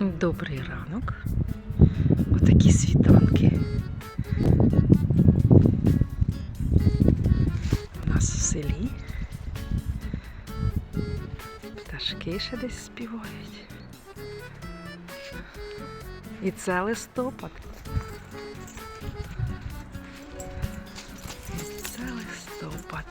Добрий ранок. Отакі світанки. У нас в селі. Пташки ще десь співають. І це листопад. І це листопад.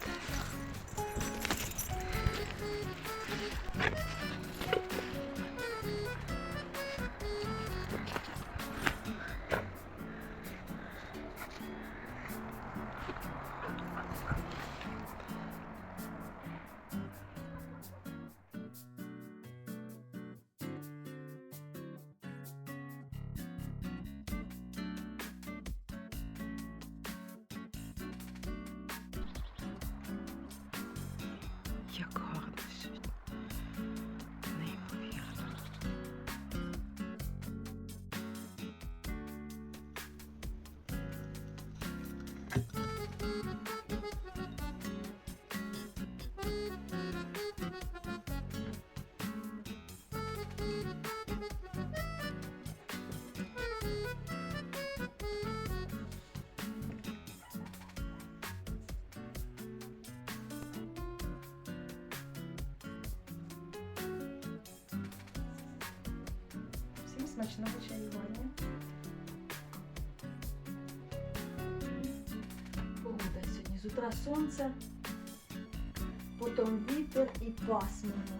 Смачного чаювання. Погода сьогодні з утра сонце, потім вітер і пасмурно.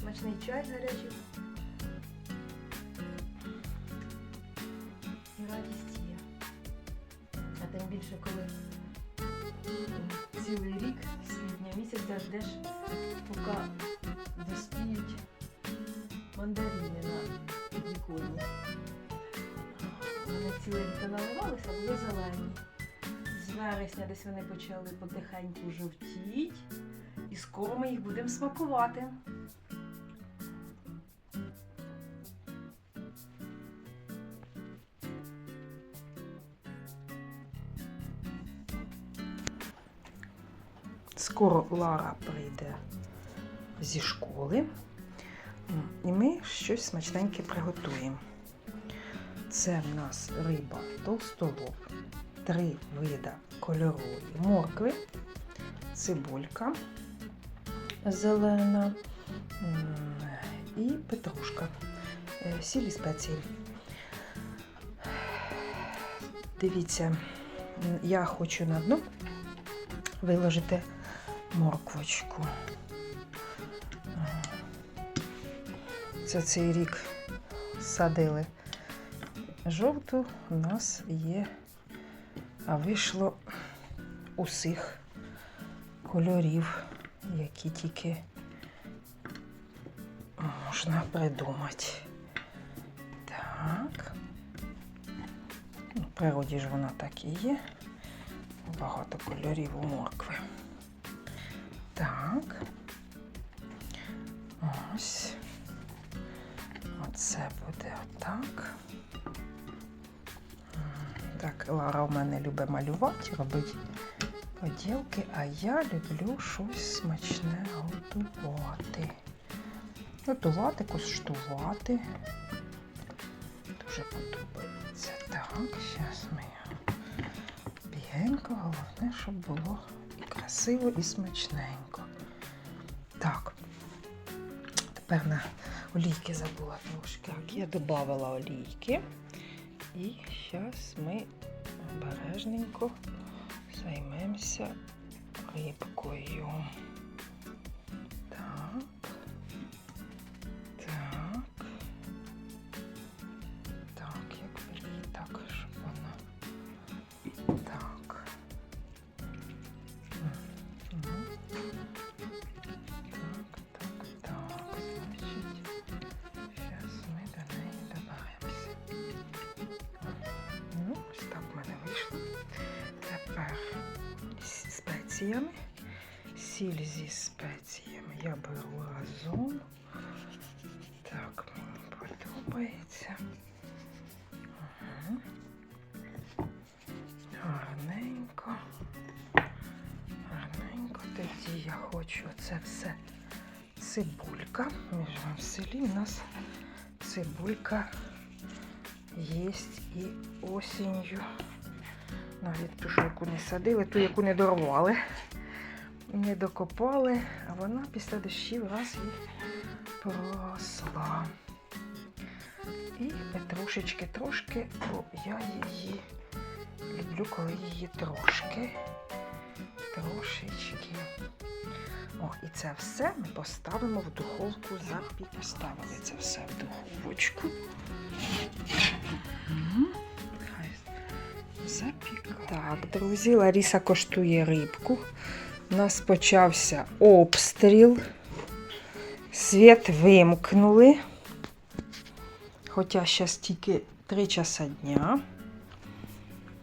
Смачний чай гарячий. І радість є. А тим більше, коли цілий рік, світня місяць дождеш, поки наливалися, були зелені. З вересня десь вони почали потихеньку жовтіть, і скоро ми їх будемо смакувати. Скоро Лара прийде зі школи, і ми щось смачненьке приготуємо. Це в нас риба толстолоб, три вида кольорової моркви, цибулька зелена і петрушка, е, сіль спеції. Дивіться, я хочу на дно виложити морквочку. Це цей рік садили жовту, у нас є, а вийшло усіх кольорів, які тільки можна придумати. Так. В природі ж вона так і є. Багато кольорів у моркви. Так. Ось. Оце буде отак. Так, Лара в мене любить малювати, робить поділки, а я люблю щось смачне готувати. Готувати, куштувати. Дуже подобається. Так, зараз ми бігенько, головне, щоб було і красиво, і смачненько. Так. Тепер на олійки забула трошки. Я додавала олійки. І зараз ми обережненько займемося рибкою. Спеціями. Сіль зі спеціями я беру разом. Так, мені подобається. Гарненько. Гарненько. Тоді я хочу це все цибулька. Ми живемо в селі, у нас цибулька є і осінню. Навіть ту, що яку не садили, ту, яку не дорвали, не докопали, а вона після дощів раз і поросла. І петрушечки трошки, бо я її люблю, коли її трошки. Трошечки. О, і це все ми поставимо в духовку запік. Поставили це все в духовочку. Мгм. Хай запікає. Так, друзі, Ларіса коштує рибку. У нас почався обстріл. Світ вимкнули. Хоча зараз тільки 3 часа дня.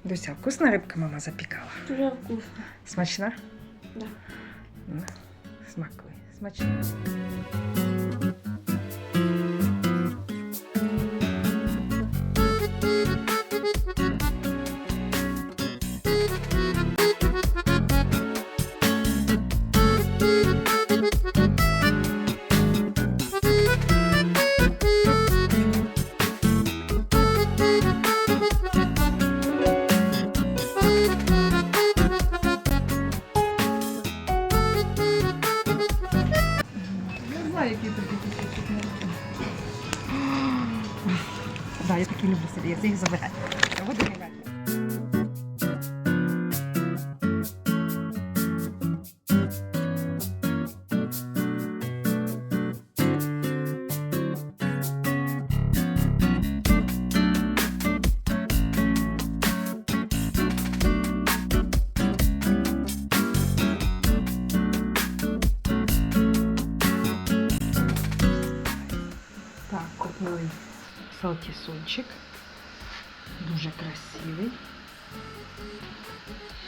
Дуся, вкусна рибка мама запікала. Дуже вкусно. Смачна? Да. Смакуй. Смачно. Такі люблю собі, я їх забираю. Буду мігати. Так, купили салтісончик. Дуже красивий.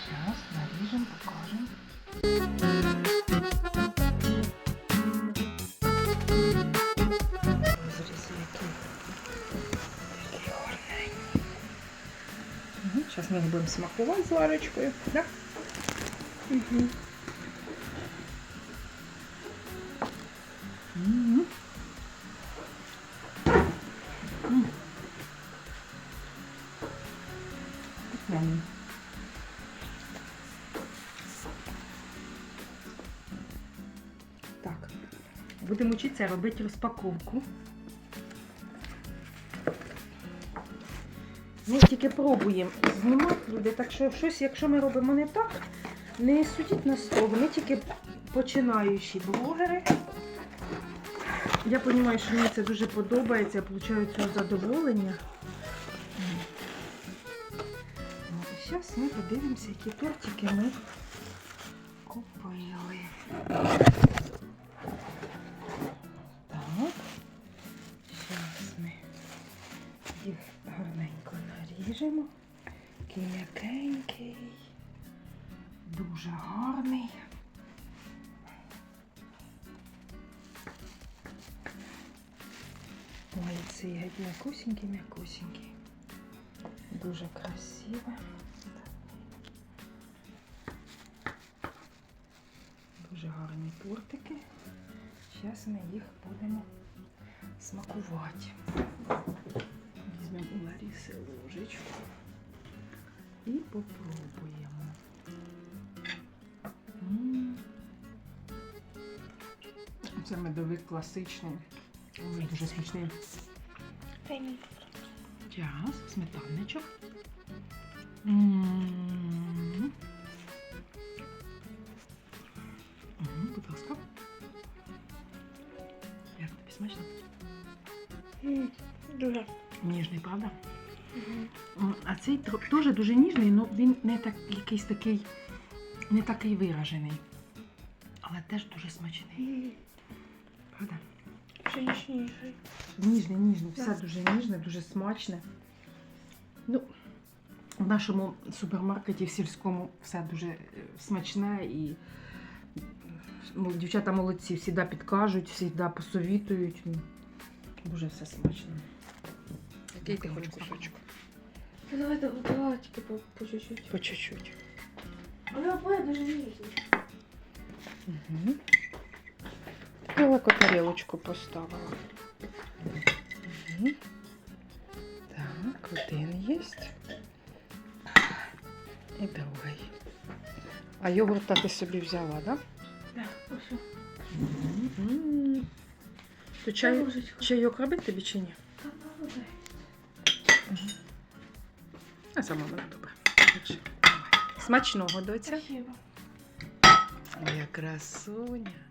Зараз наріжемо, покажемо. Зрізи, який. Який гарний. Зараз ми їх будемо смакувати з Ларочкою. Да? Угу. Угу. Так, будемо вчитися робити розпаковку. Ми тільки пробуємо знімати люди, так що щось, якщо ми робимо не так, не судіть на стову. Ми тільки починаючі блогери. Я розумію, що мені це дуже подобається, я отримую цього задоволення. Зараз ми подивимося, які тортики ми купили. Наріжемо. Такий м'якенький, дуже гарний. Ой, цей геть м'якусенький, м'якусенький. Дуже красиве. Дуже гарні тортики. Зараз ми їх будемо смакувати. Візьмемо у Ларіси ложечку і попробуємо. Це медовик класичний. Ой, Дуже смачний. Час, сметанничок. М. правда? А цей теж дуже ніжний, але він не так, якийсь такий, не такий виражений. Але теж дуже смачний. Правда? Ще ніжніший. Ніжне, ніжне, все дуже ніжне, дуже смачне. Ну, в нашому супермаркеті в сільському все дуже е, смачне і ну, дівчата молодці, завжди підкажуть, завжди посовітують. Ну, Дуже все смачно. Який ти хочеш кусочок? Ну, давайте, давай тільки по, по чуть-чуть. По чуть-чуть. Але обоє дуже ніжні. Угу. далеко тарілочку поставила. Мгм. Так, один є. І другий. А йогурта ти собі взяла, так? Так, ось. М. То чай, Ложечку. чайок робить тобі чи ні? Сама добре. Смачного, доця. Моя красуня.